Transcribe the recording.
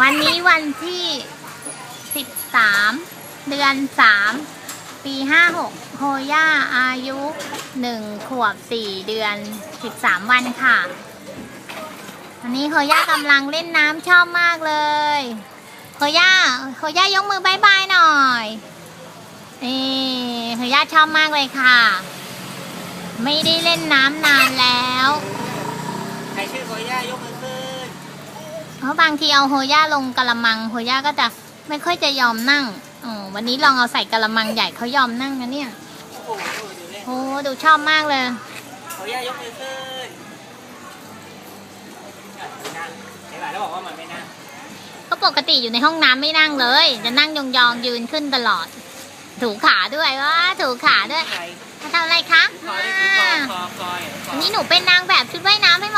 วันนี้วันที่ 13 เดือน 3 ปี 56 โฮย่าอายุ 1 ขวบ 4 เดือน 13 วันค่ะ วันนี้โฮย่ากำลังเล่นน้ำชอบมากเลย โฮย่า โฮย่ายกมือบายบายหน่อย นี่โฮย่าชอบมากเลยค่ะ ไม่ได้เล่นน้ำนานแล้ว ใครชื่อโคย่ายกมือขึ้น เพราะบางทีเอาโฮย่าลงกระมังโฮย่าก็จะไม่ค่อยจะยอมนั่งออวันนี้ลองเอาใส่กระมังใหญ่เขายอมนั่งนะเนี่ยโอ้โหดูเลยโอ้ดูชอบมากเลยโคย่ายกมือขึ้นอะไม่นั่งเห็นไหมแล้วบอกว่ามันไม่นั่งก็ปกติอยู่ในห้องน้ำไม่นั่งเลย จะนั่งยองๆยืนขึ้นตลอด ถูขาด้วยว่าถูขาด้วยใครมาทำอะไรคะคอยอ่าคอคอคอยคอวันนี้หนูเป็นนางแบบชุดว่ายน้ำให้